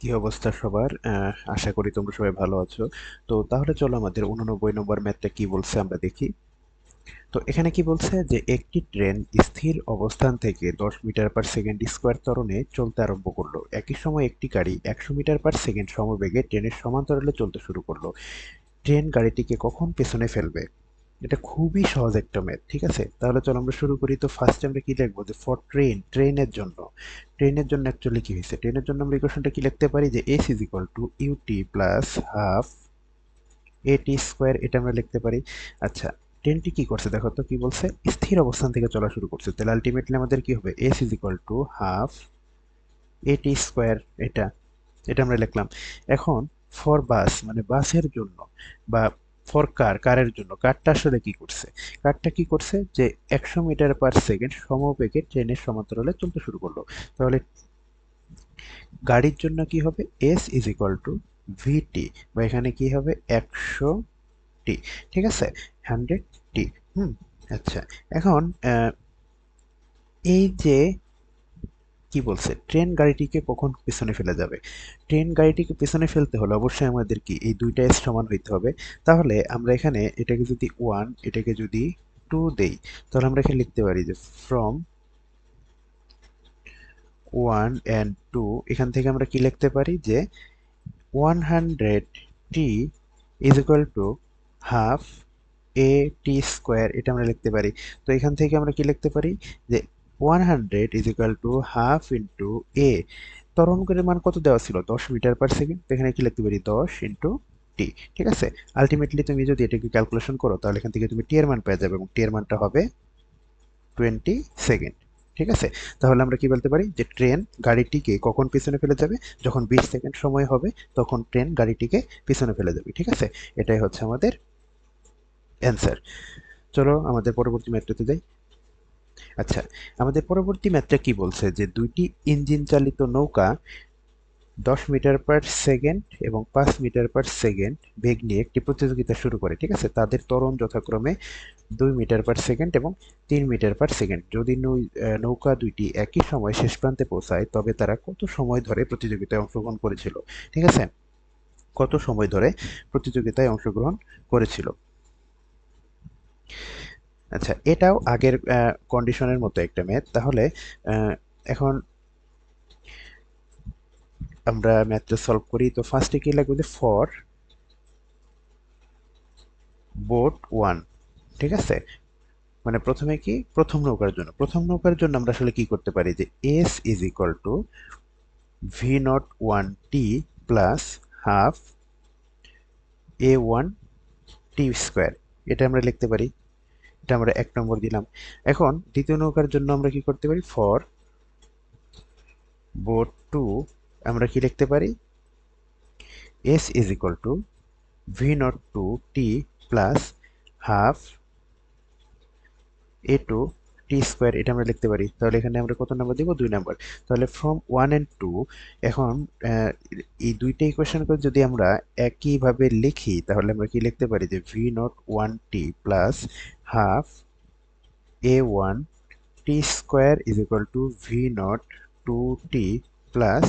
কি অবস্থা সবার? আশা করি তোমরা সবাই ভালো আছো। তো তাহলে চলো আমাদের উননব্বই নম্বর ম্যাথটা কি বলছে আমরা দেখি। তো এখানে কি বলছে যে, একটি ট্রেন স্থির অবস্থান থেকে দশ মিটার পার সেকেন্ড স্কোয়ার তরণে চলতে আরম্ভ করল। একই সময় একটি গাড়ি একশো মিটার পার সেকেন্ড সমবেগে ট্রেনের সমান্তরালে চলতে শুরু করল। ট্রেন গাড়িটিকে কখন পেছনে ফেলবে? এটা খুবই সহজ একটা ম্যাথ, ঠিক আছে? তাহলে চলো আমরা শুরু করি। তো ফার্স্ট আমরা কি লিখব যে ফর ট্রেন ট্রেনের জন্য ট্রেনের জন্য অ্যাকচুয়ালি কি হয়েছে? ট্রেনের জন্য আমরা ইকুয়েশনটা কি লিখতে পারি? যে s is equal to u t plus half a t square এটা আমরা লিখতে পারি। আচ্ছা ট্রেনটি কি করছে? দেখো তো, কি বলছে? স্থির অবস্থান থেকে চলা শুরু করছে। তাহলে আলটিমেটলি আমাদের কি হবে? S is equal to half a t square এটা। এটা আমরা লিখলাম। এখন ফর বাস মানে বাসের জন্য বা ফর কার কারের জন্য। কারটা আসলে কি করছে? কারটা কি করছে? যে একশো মিটার পার সেকেন্ড সমবেগে ট্রেনের সমান্তরালে চলতে শুরু করল। তাহলে গাড়ির জন্য কি হবে? S is equal to v t বা এখানে কি হবে? একশো টি ঠিক আছে? হান্ড্রেড টি হুম? আচ্ছা এখন এই যে কি বলছে? ট্রেন গাড়িটিকে কখন পেছনে ফেলে যাবে? ট্রেন গাড়িটিকে পেছনে ফেলতে হলে অবশ্যই আমাদের কি এই দুইটা সমান হইতে হবে। তাহলে আমরা এখানে এটাকে যদি ওয়ান এটাকে যদি টু দেই, তাহলে আমরা এখানে লিখতে পারি যে ফ্রম ওয়ান অ্যান্ড টু এখান থেকে আমরা কি লিখতে পারি? যে one hundred t is equal to half a t square এটা আমরা লিখতে পারি। তো এখান থেকে আমরা কি লিখতে পারি? যে one hundred is equal to half into a তরঙ্গের মান কত দেওয়া ছিল? দশ মিটার পার সেকেন্ড এখানে কি লিখতে পারি? দশ ইন্টু টি ঠিক আছে? আলটিমেটলি তুমি যদি এটাকে ক্যালকুলেশন করো, তাহলে এখান থেকে তুমি টি এর মান পেয়ে যাবে এবং টি এর মানটা হবে টোয়েন্টি সেকেন্ড ঠিক আছে? তাহলে আমরা কি বলতে পারি? যে ট্রেন গাড়িটিকে কখন পিছনে ফেলে যাবে? যখন বিশ সেকেন্ড সময় হবে, তখন ট্রেন গাড়িটিকে পিছনে ফেলে যাবে ঠিক আছে? এটাই হচ্ছে আমাদের অ্যান্সার চলো, আমাদের পরবর্তী ম্যাথটাতে যাই। আচ্ছা আমাদের পরবর্তী ম্যাথটা কি বলছে? যে দুইটি ইঞ্জিন চালিত নৌকা দশ মিটার পার সেকেন্ড এবং পাঁচ মিটার পার সেকেন্ড বেগ নিয়ে একটি প্রতিযোগিতা শুরু করে, ঠিক আছে? তাদের ত্বরণ যথাক্রমে দুই মিটার পার সেকেন্ড এবং তিন মিটার পার সেকেন্ড। যদি নৌকা দুইটি একই সময় শেষ প্রান্তে পৌঁছায়, তবে তারা কত সময় ধরে প্রতিযোগিতায় অংশগ্রহণ করেছিল? ঠিক আছে? কত সময় ধরে প্রতিযোগিতায় অংশগ্রহণ করেছিল? আচ্ছা এটাও আগের কন্ডিশনের মতো একটা ম্যাথ তাহলে এখন আমরা ম্যাথটা সলভ করি। তো ফার্স্টে কি লাগবে যে ফর বোট ওয়ান ঠিক আছে? মানে প্রথমে কি? প্রথম নৌকার জন্য। প্রথম নৌকার জন্য আমরা আসলে কি করতে পারি? যে s is equal to v nought one t plus half a one t square এটা আমরা লিখতে পারি। এটা আমরা এক নম্বর দিলাম। এখন দ্বিতীয় নৌকার জন্য আমরা কি করতে পারি? ফর বোট টু আমরা কি লিখতে পারি? S is equal to v nought two t plus half a two t square এটা আমরা লিখতে পারি। তাহলে এখানে আমরা কত নাম্বার দিব? দুই নাম্বার তাহলে ফ্রম ওয়ান অ্যান্ড টু এখন এই দুইটা ইকুয়েশনকে যদি আমরা একইভাবে লিখি, তাহলে আমরা কি লিখতে পারি? যে v nought one t plus half a one t square is equal to v nought two t plus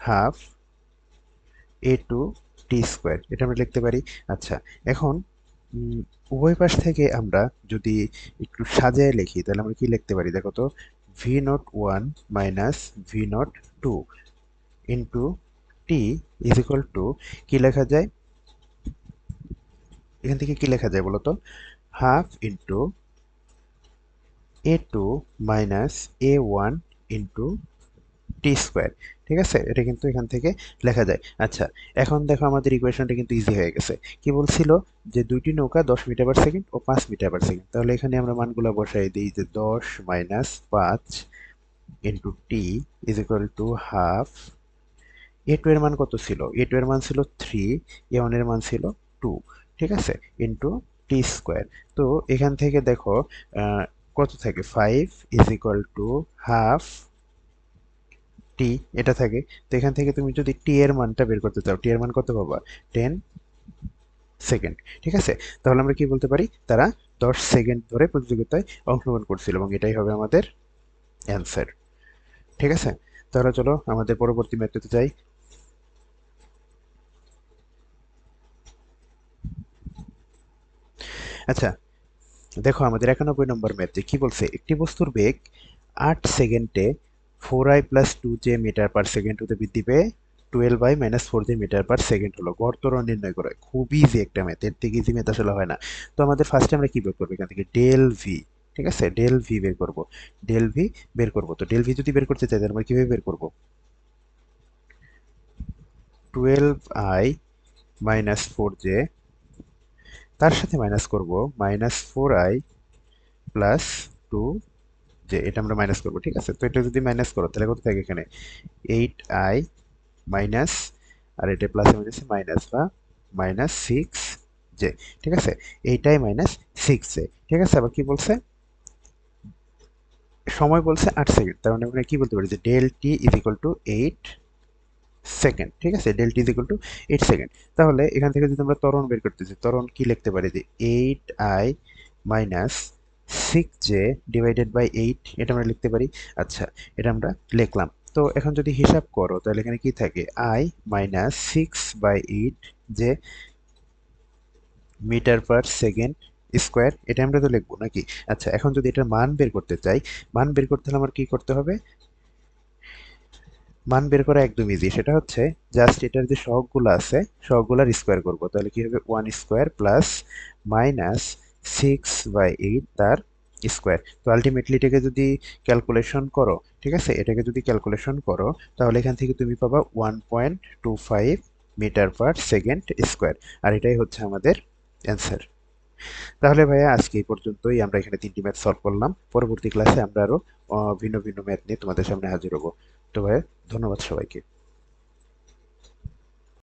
half a two t square এটা আমরা লিখতে পারি। আচ্ছা এখন উভয় পাশ থেকে আমরা যদি একটু সাজায় লিখি, তাহলে আমরা কি লিখতে পারি? দেখো তো v nought one minus v nought two into t is equal to কি লেখা যায়? এখান থেকে কি লেখা যায় বলো তো? Half into a two minus a one into t square ঠিক আছে? এটা কিন্তু এখান থেকে লেখা যায়। আচ্ছা এখন দেখো আমাদের ইকুয়েশনটা কিন্তু ইজি হয়ে গেছে। কি বলছিল? যে দুইটি নৌকা দশ মিটার পার সেকেন্ড ও পাঁচ মিটার পার সেকেন্ড তাহলে এখানে আমরা মানগুলো বসাই দিই যে দশ মাইনাস পাঁচ into t is equal to half a two এর মান কত ছিল? এ টু এর মান ছিল থ্রি এ ওয়ানের মান ছিল টু ঠিক আছে? ইন্টু টি স্কোয়ার তো এখান থেকে দেখো কত থাকে? Five is equal to half t এটা থাকে। তো এখান থেকে তুমি যদি টি এর মানটা বের করতে চাও টি এর মান কত পাবা? টেন সেকেন্ড ঠিক আছে? তাহলে আমরা কি বলতে পারি? তারা দশ সেকেন্ড ধরে প্রতিযোগিতায় অংশগ্রহণ করছিল এবং এটাই হবে আমাদের অ্যান্সার ঠিক আছে? তাহলে চলো আমাদের পরবর্তী ম্যাথটিতে যাই। আচ্ছা দেখো আমাদের একানব্বই নম্বর ম্যাথে কি বলছে? একটি বস্তুর বেগ আট সেকেন্ডে four i plus two j metre per second হতে বৃদ্ধি পেয়ে twelve i minus four j metre per second হলো। গড় নির্ণয় করে। খুব ইজি একটা ম্যাথ এর থেকে ইজি ম্যাথ আসলে হয় না। তো আমাদের ফার্স্টে আমরা কি বের করব? এখান থেকে ডেল ভি ঠিক আছে? ডেল ভি বের করব। ডেল ভি বের করব। তো ডেল ভি যদি বের করতে চাই, তাহলে আমরা কীভাবে বের করব? Twelve i minus four j তার সাথে মাইনাস করব। Minus four i plus two যে এটা আমরা মাইনাস করব, ঠিক আছে? তো এটা যদি মাইনাস করো, তাহলে কত থাকে এখানে? এইট আই মাইনাস আর এটা প্লাসে মাইনাসে মাইনাস বা মাইনাস সিক্স জে ঠিক আছে? এইটাই মাইনাস সিক্স জে ঠিক আছে? আবার কি বলছে? সময় বলছে আট সেকেন্ড তার মানে আমরা কি বলতে পারি? যে del t is equal to eight second ঠিক আছে? Del t is equal to eight second তাহলে এখান থেকে যদি আমরা তরণ বের করতেছি তরণ কি লিখতে পারি? যে eight i minus six j divided by eight এটা আমরা লিখতে পারি। আচ্ছা এটা আমরা লিখলাম। তো এখন যদি হিসাব করো, তাহলে এখানে কি থাকে? I minus six by eight যে মিটার পার সেকেন্ড স্কোয়ার এটা আমরা তো লিখব নাকি? আচ্ছা এখন যদি এটার মান বের করতে চাই, মান বের করতে হলে আমার কি করতে হবে? মান বের করা একদম ইজি সেটা হচ্ছে জাস্ট এটার যে সহগগুলো আছে, সহগগুলার স্কোয়ার করব। তাহলে কি হবে? One square plus minus six by eight তার স্কোয়ার তো আলটিমেটলি এটাকে যদি ক্যালকুলেশন করো, ঠিক আছে? এটাকে যদি ক্যালকুলেশন করো, তাহলে এখান থেকে তুমি পাবা one point two five metre per second square আর এটাই হচ্ছে আমাদের অ্যান্সার তাহলে ভাইয়া, আজকে এই পর্যন্তই। আমরা এখানে তিনটি ম্যাথ সলভ করলাম। পরবর্তী ক্লাসে আমরা আরও ভিন্ন ভিন্ন ম্যাথ নিয়ে তোমাদের সামনে হাজির হব। তো ভাইয়া, ধন্যবাদ সবাইকে।